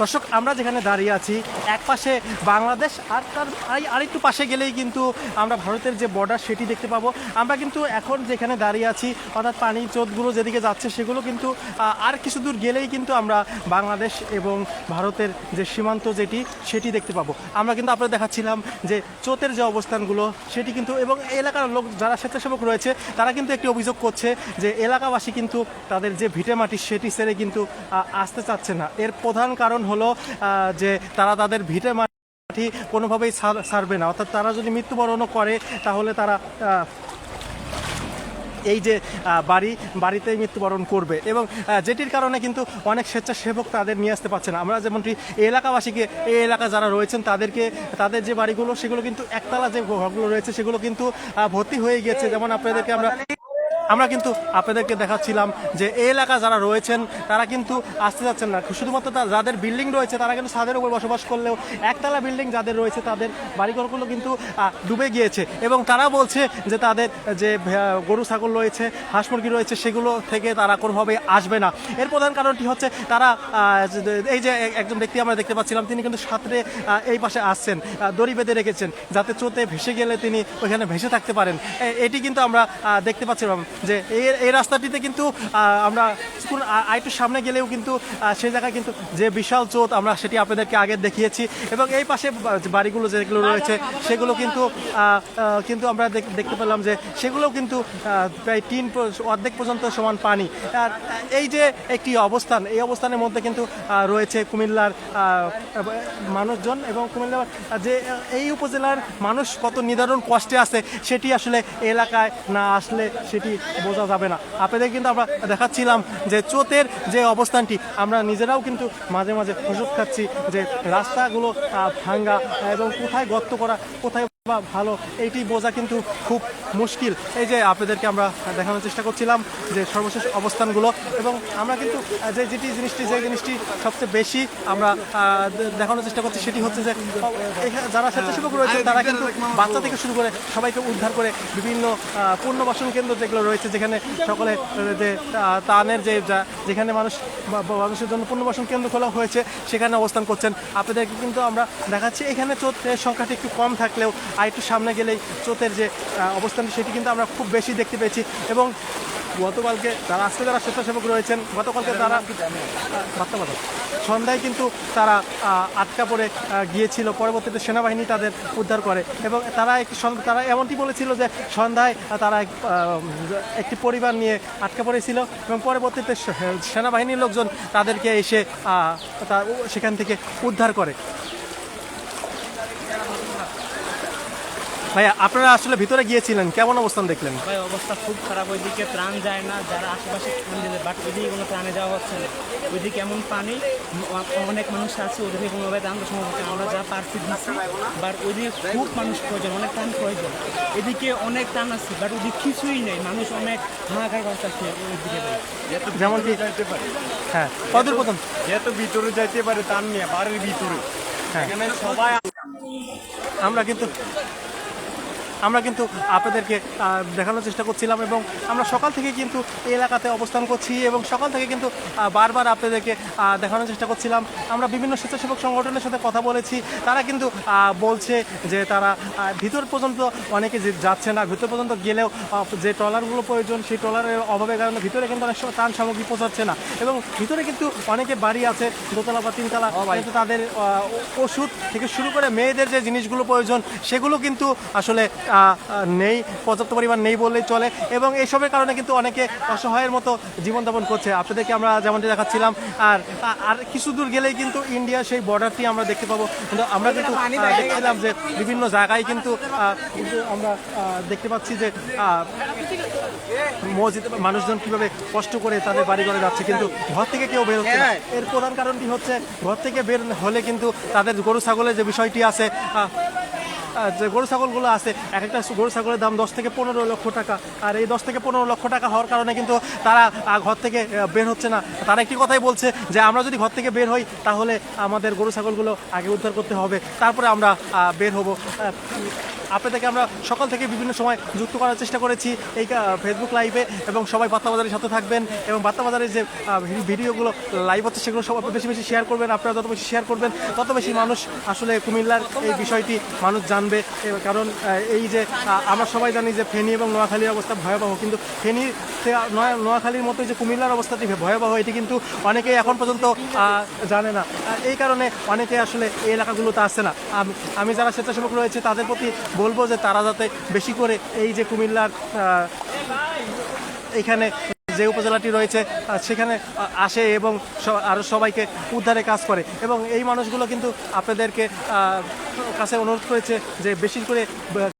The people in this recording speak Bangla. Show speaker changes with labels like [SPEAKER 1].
[SPEAKER 1] দর্শক, আমরা যেখানে দাঁড়িয়ে আছি, এক পাশে বাংলাদেশ, আর তার আরেকটু পাশে গেলেই কিন্তু আমরা ভারতের যে বর্ডার সেটি দেখতে পাবো। আমরা কিন্তু এখন যেখানে দাঁড়িয়ে আছি, অর্থাৎ পানি চোদগুলো যেদিকে যাচ্ছে, সেগুলো কিন্তু আর কিছু দূর গেলেই কিন্তু আমরা বাংলাদেশ এবং ভারতের যে সীমান্ত যেটি, সেটি দেখতে পাবো। আমরা কিন্তু আপনাদের দেখাচ্ছিলাম যে চোতের যে অবস্থানগুলো, সেটি কিন্তু, এবং এলাকার লোক যারা স্বেচ্ছাসেবক রয়েছে, তারা কিন্তু একটি অভিযোগ করছে যে এলাকাবাসী কিন্তু তাদের যে ভিটে মাটি সেটি ছেড়ে কিন্তু আসতে চাচ্ছে না। এর প্রধান কারণ হলো যে তারা তাদের ভিটে মাটি কোনোভাবেই ছাড়বে না। অর্থাৎ তারা যদি মৃত্যুবরণও করে, তাহলে তারা এই যে বাড়ি, বাড়িতেই মৃত্যুবরণ করবে। এবং যেটির কারণে কিন্তু অনেক স্বেচ্ছাসেবক তাদের নিয়ে আসতে পারছে না। আমরা যেমনটি এলাকাবাসীকে, এই এলাকা যারা রয়েছেন, তাদেরকে, তাদের যে বাড়িগুলো, সেগুলো কিন্তু একতলা যে ঘরগুলো রয়েছে, সেগুলো কিন্তু ভর্তি হয়ে গিয়েছে। যেমন আপনাদেরকে আমরা আমরা কিন্তু আপনাদেরকে দেখাচ্ছিলাম যে এই এলাকা যারা রয়েছেন, তারা কিন্তু আসতে যাচ্ছেন না। শুধুমাত্র যাদের বিল্ডিং রয়েছে, তারা কিন্তু ছাদের উপর বসবাস করলেও একতলা বিল্ডিং যাদের রয়েছে, তাদের বাড়িঘরগুলো কিন্তু ডুবে গিয়েছে। এবং তারা বলছে যে তাদের, যে গরু, ছাগল রয়েছে, হাঁস মুরগি রয়েছে, সেগুলো থেকে তারা কোনোভাবে আসবে না। এর প্রধান কারণটি হচ্ছে তারা এই যে একজন ব্যক্তি আমরা দেখতে পাচ্ছিলাম, তিনি কিন্তু সাঁতরে এই পাশে আসছেন দড়ি বেঁধে রেখেছেন, যাতে চোতে ভেসে গেলে তিনি ওইখানে ভেসে থাকতে পারেন। এটি কিন্তু আমরা দেখতে পাচ্ছিলাম। যে এই এই রাস্তাটিতে কিন্তু আমরা আরেকটু সামনে গেলেও কিন্তু সেই জায়গায় কিন্তু যে বিশাল চোত আমরা সেটি আপনাদেরকে আগে দেখিয়েছি। এবং এই পাশে বাড়িগুলো যেগুলো রয়েছে, সেগুলো কিন্তু কিন্তু আমরা দেখ- দেখতে পেলাম যে সেগুলোও কিন্তু প্রায় তিন অর্ধেক পর্যন্ত সমান পানি। আর, এই যে একটি অবস্থান, এই অবস্থানের মধ্যে কিন্তু রয়েছে কুমিল্লার মানুষজন এবং কুমিল্লার যে এই উপজেলার মানুষ কত নিদারুণ কষ্টে আছে, সেটি আসলে এলাকায় না আসলে সেটি বোঝা যাবে না। আপনাদের কিন্তু আমরা দেখাচ্ছিলাম যে চোতের যে অবস্থানটি, আমরা নিজেরাও কিন্তু মাঝে মাঝে হোঁচট খাচ্ছি যে রাস্তাগুলো ভাঙ্গা এবং কোথায় গর্ত করা, কোথায় বা ভালো, এইটি বোঝা কিন্তু খুব মুশকিল। এই যে আপনাদেরকে আমরা দেখানোর চেষ্টা করছিলাম যে সর্বশেষ অবস্থানগুলো এবং আমরা কিন্তু যে যেটি জিনিসটি, যে জিনিসটি সবচেয়ে বেশি আমরা দেখানোর চেষ্টা করছি সেটি হচ্ছে যে যারা স্বেচ্ছাসেবক রয়েছে, তারা কিন্তু বাচ্চা থেকে শুরু করে সবাইকে উদ্ধার করে বিভিন্ন পুনর্বাসন কেন্দ্র যেগুলো রয়েছে, যেখানে সকলে যে তানের যে যেখানে মানুষ মানুষের জন্য পুনর্বাসন কেন্দ্র খোলা হয়েছে, সেখানে অবস্থান করছেন। আপনাদেরকে কিন্তু আমরা দেখাচ্ছি, এখানে চোতের সংখ্যাটি একটু কম থাকলেও আর একটু সামনে গেলেই চোতের যে অবস্থান সেটি কিন্তু আমরা খুব বেশি দেখতে পেয়েছি এবং গতকালকে তারা আজকে যারা স্বেচ্ছাসেবক রয়েছেন গতকালকে তারা বার্তা সন্ধ্যায় কিন্তু তারা আটকা পড়ে গিয়েছিল। পরবর্তীতে সেনাবাহিনী তাদের উদ্ধার করে এবং তারা একটি তারা এমনটি বলেছিল যে সন্ধ্যায় তারা এক, একটি পরিবার নিয়ে আটকা পড়েছিল এবং পরবর্তীতে সেনাবাহিনীর লোকজন তাদেরকে এসে সেখান থেকে উদ্ধার করে। ভাইয়া আপনারা আসলে ভিতরে গিয়েছিলেন কেমন অবস্থান দেখলেন?
[SPEAKER 2] ভাই অবস্থা খুব খারাপ ওইদিকে ত্রাণ যায় না যারা আশেপাশে ত্রাণ দিলে বাট ওইদিকে কোনো ত্রাণে যাওয়া হচ্ছে না। ওইদিকে এমন পানি? অনেক মানুষ আছে ওদিকে কোনোভাবে ত্রাণ সম্ভব হচ্ছে আমরা যা পারছি দিচ্ছি বাট ওইদিকে খুব মানুষ প্রয়োজন অনেক ত্রাণ প্রয়োজন। এদিকে অনেক ত্রাণ আছে বাট ওদিকে কিছুই নেই মানুষ অনেক হাহাকার করতেছে ওইদিকে ভাই।
[SPEAKER 1] যেমন কি
[SPEAKER 3] যাইতে পারে।
[SPEAKER 1] হ্যাঁ কদূর প্রথম
[SPEAKER 3] যেহেতু ভিতরে যাইতে পারে তার নিয়ে বাড়ির ভিতরে।
[SPEAKER 1] হ্যাঁ।
[SPEAKER 3] এখানে সবাই
[SPEAKER 1] আমরা কিন্তু আমরা কিন্তু আপনাদেরকে দেখানোর চেষ্টা করছিলাম এবং আমরা সকাল থেকে কিন্তু এই এলাকাতে অবস্থান করছি এবং সকাল থেকে কিন্তু বারবার আপনাদেরকে দেখানোর চেষ্টা করছিলাম। আমরা বিভিন্ন স্বেচ্ছাসেবক সংগঠনের সাথে কথা বলেছি। তারা কিন্তু বলছে যে তারা ভিতর পর্যন্ত অনেকে যাচ্ছে না ভিতর পর্যন্ত গেলেও যে ট্রলারগুলো প্রয়োজন সেই ট্রলারের অভাবের কারণে ভিতরে কিন্তু অনেক সময় ত্রাণ সামগ্রী পৌঁছাচ্ছে না। এবং ভিতরে কিন্তু অনেকে বাড়ি আছে দোতলা বা তিনতলা কিন্তু তাদের ওষুধ থেকে শুরু করে মেয়েদের যে জিনিসগুলো প্রয়োজন সেগুলো কিন্তু আসলে নেই, পর্যাপ্ত পরিমাণ নেই বললেই চলে। এবং এইসবের কারণে কিন্তু অনেকে অসহায়ের মতো জীবনযাপন করছে। আপনাদেরকে আমরা যেমনটি দেখাচ্ছিলাম, আর আর কিছু দূর গেলেই কিন্তু ইন্ডিয়া সেই বর্ডারটি আমরা দেখতে পাবো। কিন্তু আমরা কিন্তু দেখছিলাম যে বিভিন্ন জায়গায় কিন্তু আমরা দেখতে পাচ্ছি যে মসজিদ মানুষজন কীভাবে কষ্ট করে তাদের বাড়ি ঘরে যাচ্ছে। কিন্তু ঘর থেকে কেউ বের হচ্ছে এর প্রধান কারণটি হচ্ছে, ঘর থেকে বের হলে কিন্তু তাদের গরু, ছাগলের যে বিষয়টি আছে যে গরু ছাগলগুলো আছে, এক একটা গরু ছাগলের দাম দশ থেকে পনেরো লক্ষ টাকা। আর এই দশ থেকে পনেরো লক্ষ টাকা হওয়ার কারণে কিন্তু তারা ঘর থেকে বের হচ্ছে না। তারা একটি কথাই বলছে যে, আমরা যদি ঘর থেকে বের হই, তাহলে আমাদের গরু ছাগলগুলো আগে উদ্ধার করতে হবে। তারপরে আমরা বের হব। আপনাদেরকে আমরা সকাল থেকে বিভিন্ন সময় যুক্ত করার চেষ্টা করেছি এই ফেসবুক লাইভে এবং সবাই বার্তা বাজারের সাথে থাকবেন এবং বার্তা বাজারের যে ভিডিওগুলো লাইভ হচ্ছে সেগুলো সবাই বেশি বেশি শেয়ার করবেন, আপনারা যত বেশি শেয়ার করবেন, তত বেশি মানুষ আসলে কুমিল্লার এই বিষয়টি মানুষ জানবে। কারণ এই যে আমরা সবাই জানি যে ফেনী এবং নোয়াখালীর অবস্থা ভয়াবহ, কিন্তু ফেনী তে- নয়া- নোয়াখালীর মতো যে কুমিল্লার অবস্থাটি ভয়াবহ, এটি কিন্তু অনেকেই এখন পর্যন্ত জানে না। এই কারণে অনেকে আসলে এই এলাকাগুলোতে আসছে না। আমি যারা স্বেচ্ছাসেবক রয়েছে, তাদের প্রতি বলব যে তারা যাতে বেশি করে এই যে কুমিল্লার এখানে যে উপজেলাটি রয়েছে সেখানে আসে এবং আরও সবাইকে উদ্ধারে কাজ করে। এবং এই মানুষগুলো কিন্তু আপনাদেরকে কাছে অনুরোধ করেছে যে বেশি করে